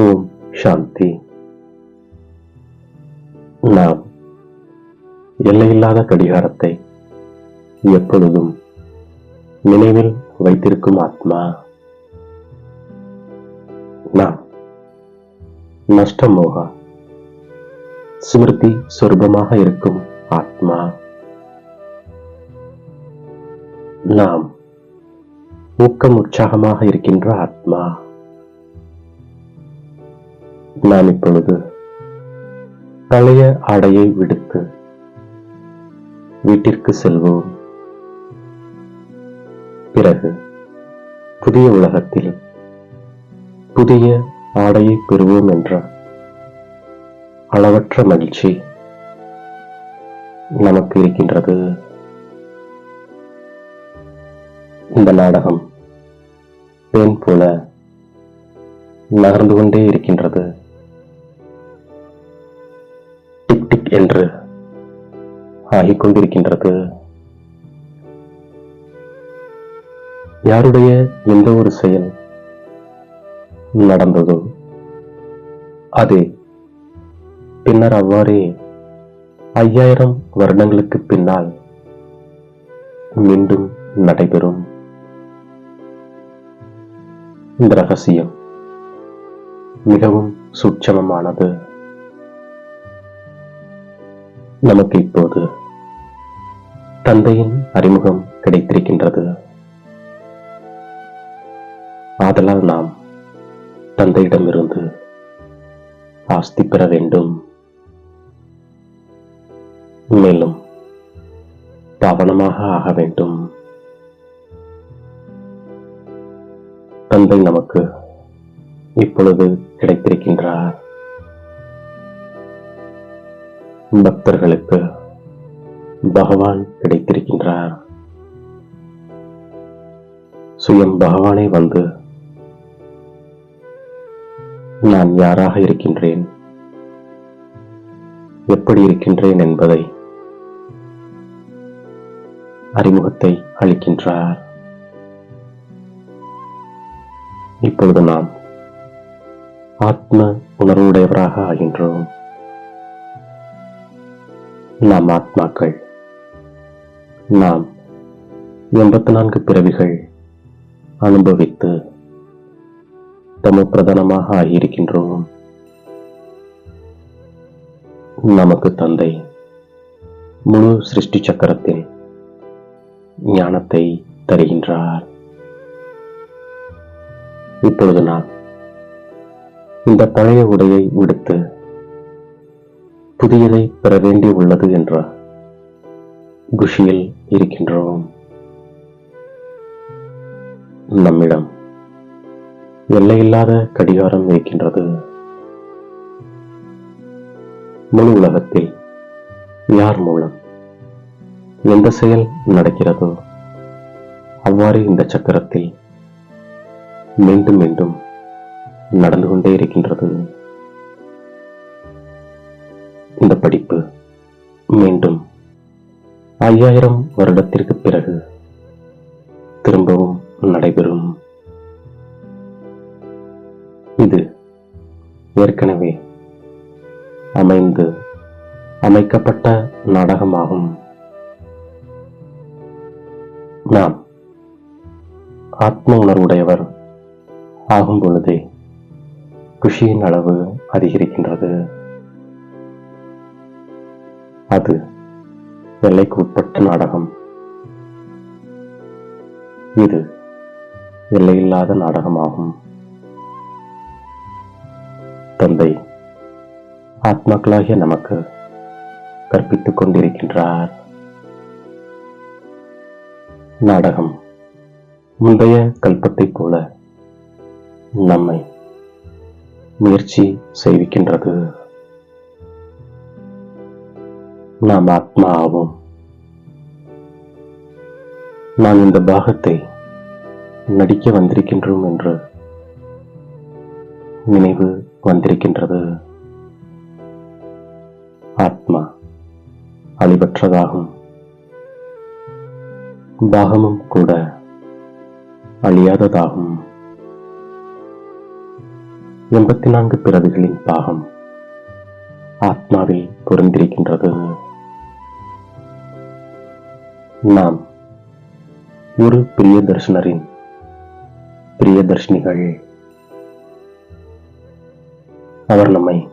ஓம் சாந்தி. நாம் எல்லையில்லாத கடிகாரத்தை எப்பொழுதும் நினைவில் வைத்திருக்கும் ஆத்மா. நாம் நஷ்டமோகா ஸ்மிருதி சொரூபமாக இருக்கும் ஆத்மா. நாம் ஊக்கம் உற்சாகமாக இருக்கின்ற ஆத்மா. நான் இப்பொழுது பழைய ஆடையை விடுத்து வீட்டிற்கு செல்வோம். பிறகு புதிய உலகத்தில் புதிய ஆடையை பெறுவோம் என்ற அளவற்ற மகிழ்ச்சி நமக்கு இருக்கின்றது. இந்த நாடகம் தேன் போல நகர்ந்து கொண்டே இருக்கின்றது. என்று ஆகிக்கொண்டிருக்கின்றது. யாருடைய எந்த ஒரு செயல் நடந்ததோ அது பின்னர் அவ்வாறே ஐயாயிரம் வருடங்களுக்கு பின்னால் மீண்டும் நடைபெறும். இந்த ரகசியம் மிகவும் சூட்சமமானது. நமக்கு இப்போது தந்தையின் அறிமுகம் கிடைத்திருக்கின்றது. ஆதலால் நாம் தந்தையிடமிருந்து ஆஸ்தி பெற வேண்டும். மேலும் பாவனமாக ஆக வேண்டும். தந்தை நமக்கு இப்பொழுது கிடைத்திருக்கின்றார். பக்தர்களுக்கு பகவான் கிடைத்திருக்கின்றார். சுயம் பகவானே வந்து நான் யாராக இருக்கின்றேன்? எப்படி இருக்கின்றேன் என்பதை அறிமுகத்தை அளிக்கின்றார். இப்பொழுது நாம் ஆத்ம உணர்வுடையவராக ஆகின்றோம். நாம் ஆத்மாக்கள். நாம் எண்பத்தி நான்கு பிறவிகள் அனுபவித்து தமிழ் பிரதானமாக ஆகியிருக்கின்றோம். நமக்கு தந்தை முழு சிருஷ்டி சக்கரத்தின் ஞானத்தை தருகின்றார். இப்பொழுது நான் இந்த பழைய உடையை விடுத்து புதியதை பெற வேண்டி உள்ளது என்ற குஷியில் இருக்கின்றோம். நம்மிடம் எல்லையில்லாத கடிகாரம் இருக்கின்றது. முழு உலகத்தில் யார் மூலம் எந்த செயல் நடக்கிறதோ அவ்வாறு இந்த சக்கரத்தில் மீண்டும் மீண்டும் நடந்து கொண்டே இருக்கின்றது. இந்த படிப்பு மீண்டும் ஐயாயிரம் வருடத்திற்கு பிறகு திரும்பவும் நடைபெறும். இது ஏற்கனவே அமைந்து அமைக்கப்பட்ட நாடகமாகும். நாம் ஆத்ம உணர்வுடையவர் ஆகும் பொழுதே குஷியின் அளவு அதிகரிக்கின்றது. அது எல்லைக்கு உட்பட்ட நாடகம். இது எல்லையில்லாத நாடகமாகும். தந்தை ஆத்மாக்களாகிய நமக்கு கற்பித்துக் கொண்டிருக்கின்றார். நாடகம் முந்தைய கல்பத்தை போல நம்மை முயற்சி செய்விக்கின்றது. நாம் ஆத்மா ஆவோம் நாம் இந்த பாகத்தை நடிக்க வந்திருக்கின்றோம் என்று நினைவு வந்திருக்கின்றது. ஆத்மா அழிவற்றதாகும். பாகமும் கூட அழியாததாகும். எண்பத்தி நான்கு பிறவிகளின் பாகம் ஆத்மாவில் பொருந்திருக்கின்றது. நாம் ஒரு பிரியதர்ஷனரின் பிரியதர்ஷினிகள். அவர் நம்மை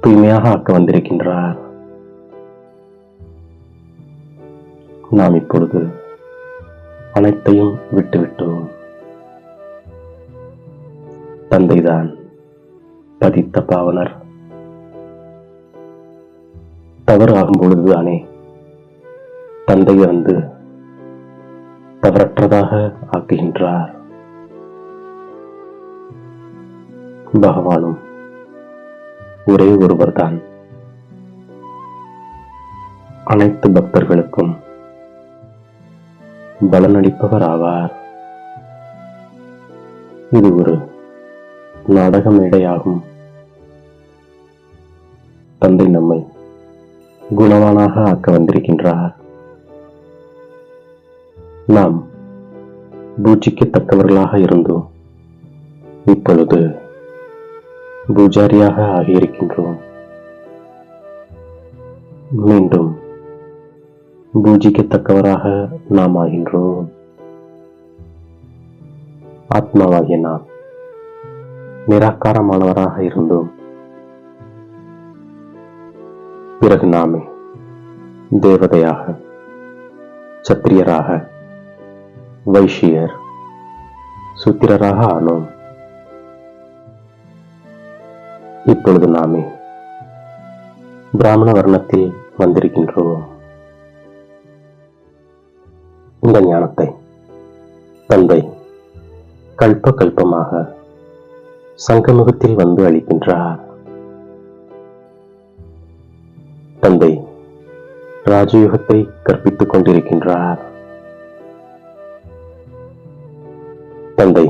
தூய்மையாக ஆக்க வந்திருக்கின்றார். நாம் இப்பொழுது அனைத்தையும் விட்டுவிட்டோம். தந்தைதான் பதித்த பாவனர். தவறு ஆகும் பொழுதுதானே தந்தை வந்து தவறற்றதாக ஆக்குகின்றார். பகவானும் ஒரே ஒருவர்தான். அனைத்து பக்தர்களுக்கும் பலனளிப்பவர் ஆவார் இது ஒரு நாடக மேடையாகும். தந்தை நம்மை குணவானாக ஆக்க வந்திருக்கின்றார். நாம் பூஜிக்கத்தக்கவர்களாக இருந்தோம். இப்பொழுது பூஜாரியாக ஆகியிருக்கின்றோம். மீண்டும் பூஜிக்கத்தக்கவராக நாம் ஆகின்றோம். ஆத்மாவாகிய நாம் நிராகாரமானவராக இருந்தோம். பிறகு நாமே தேவதையாக சத்திரியராக வைஷ்யர் சுத்திரராக ஆனோம். இப்பொழுது நாமே பிராமண வர்ணத்தில் வந்திருக்கின்றோம். இந்த ஞானத்தை தந்தை கல்ப கல்பமாக சங்கமுகத்தில் வந்து அளிக்கின்றார். தந்தை ராஜயோகத்தை கற்பித்துக் கொண்டிருக்கின்றார். தந்தை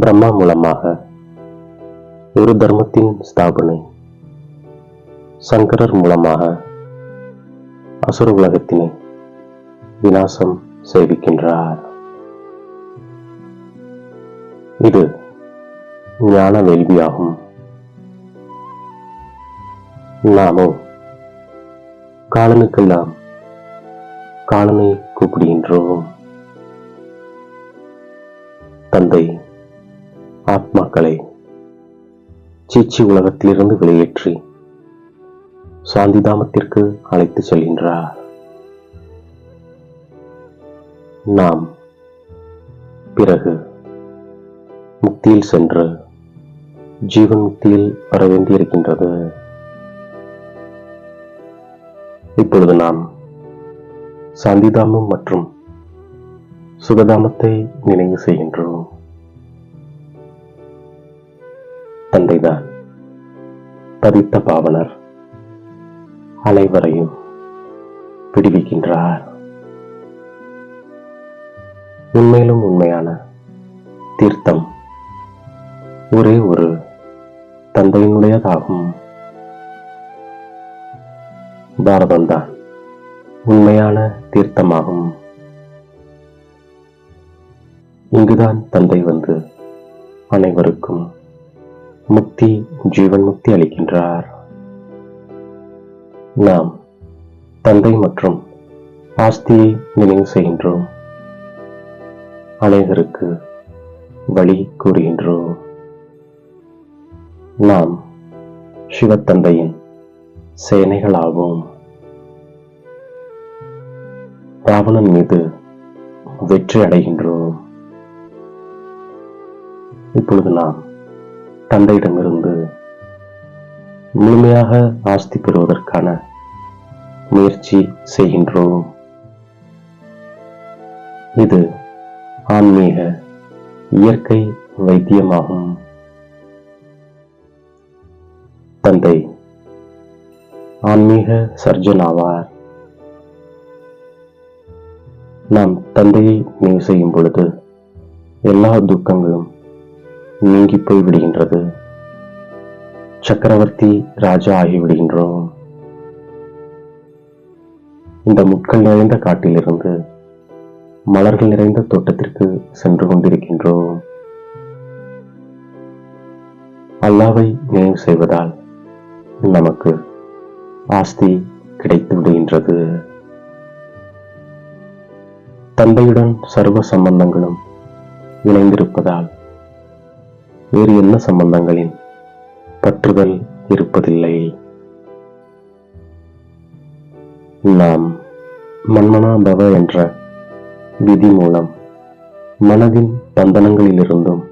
பிரம்மா மூலமாக ஒரு தர்மத்தின் ஸ்தாபனை. சங்கரர் மூலமாக அசுர உலகத்தினை விநாசம் செய்விக்கின்றார். இது ஞான வேள்வியாகும். நாமோ காலனுக்கெல்லாம் காலனை கூப்பிடுகின்றோம். தந்தை ஆத்மாக்களை சீச்சி உலகத்திலிருந்து வெளியேற்றி சாந்திதாமத்திற்கு அழைத்து செல்கின்றார். நாம் பிறகு முக்தியில் சென்று ஜீவன் முக்தியில் வர வேண்டியிருக்கின்றது. இப்பொழுது நாம் சாந்திதாமம் மற்றும் சுகதாமத்தை நினைவு செய்கின்றோம். தந்தைதான். பதித்த பாவனர் அனைவரையும் விடுவிக்கின்றார். உண்மையிலும் உண்மையான தீர்த்தம் ஒரே ஒரு தந்தையினுடையதாகும். பாரதம்தான் உண்மையான தீர்த்தமாகும். இங்குதான் தந்தை வந்து அனைவருக்கும் முக்தி ஜீவன் முக்தி அளிக்கின்றார். நாம் தந்தை மற்றும் ஆஸ்தியை நினைவு செய்கின்றோம். அனைவருக்கு வழி கூறுகின்றோம். நாம் சிவத்தந்தையின் சேனைகளாவோம். ராவணன் மீது வெற்றி அடைகின்றோம். இப்பொழுது நாம் தந்தையிடமிருந்து முழுமையாக ஆஸ்தி பெறுவதற்கான முயற்சி செய்கின்றோம். இது ஆன்மீக இயற்கை வைத்தியமாகும். தந்தை ஆன்மீக சர்ஜன் ஆவார். நாம் தந்தையை நினைவு செய்யும் பொழுது எல்லா துக்கங்களும் நீங்கி போய் விடுகின்றது சக்கரவர்த்தி ராஜா ஆகிவிடுகின்றோம். இந்த முட்கள் நிறைந்த காட்டிலிருந்து மலர்கள் நிறைந்த தோட்டத்திற்கு சென்று கொண்டிருக்கின்றோம். அல்லாவை நினைவு செய்வதால் நமக்கு ஆஸ்தி கிடைத்து விடுகின்றது தந்தையுடன் சர்வ சம்பந்தங்களும் இணைந்திருப்பதால் வேறு என்ன சம்பந்தங்களின் பற்றுதல் இருப்பதில்லை? நாம் மன்மனா பவ என்ற விதி மூலம் மனதின் பந்தனங்களிலிருந்தும்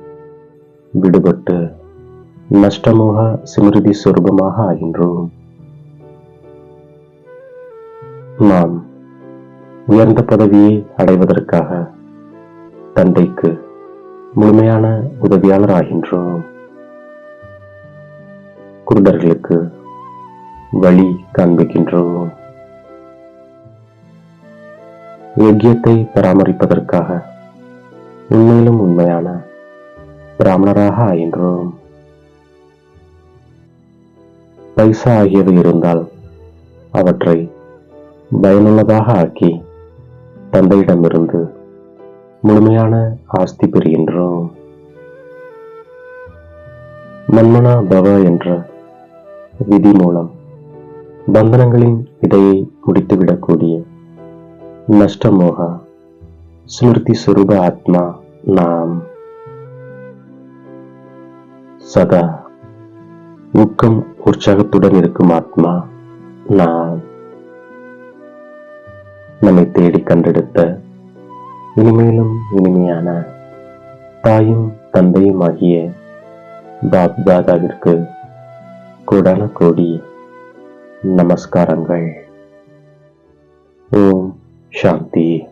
விடுபட்டு நஷ்டமோக சிமிருதி சொரூபமாக ஆகின்றோம். நாம் உயர்ந்த பதவியை அடைவதற்காக தந்தைக்கு முழுமையான உதவியாளர் ஆகின்றோம் குருடர்களுக்கு வழி காண்பிக்கின்றோம். யோக்கியத்தை பராமரிப்பதற்காக உண்மையிலும் உண்மையான பிராமணராக ஆகின்றோம். பைசா ஆகியவை இருந்தால் அவற்றை பயனுள்ளதாக ஆக்கி தந்தையிடமிருந்து முழுமையான ஆஸ்தி பெறுகின்றோம். மன்மனா பவ என்ற விதி மூலம் பந்தனங்களின் இடையை முடித்துவிடக்கூடிய நஷ்டமோக ஸ்மிருதி சுரூப ஆத்மா நாம் சதா ஊக்கம் உற்சாகத்துடன் இருக்கும் ஆத்மா நாம் நம்மை தேடி கண்டெடுத்த இனிமேலும் இனிமையான தாயும் தந்தையும் ஆகிய பாப் தாதாவிற்கு கோடான கோடி நமஸ்காரங்கள். ஓம் சாந்தி.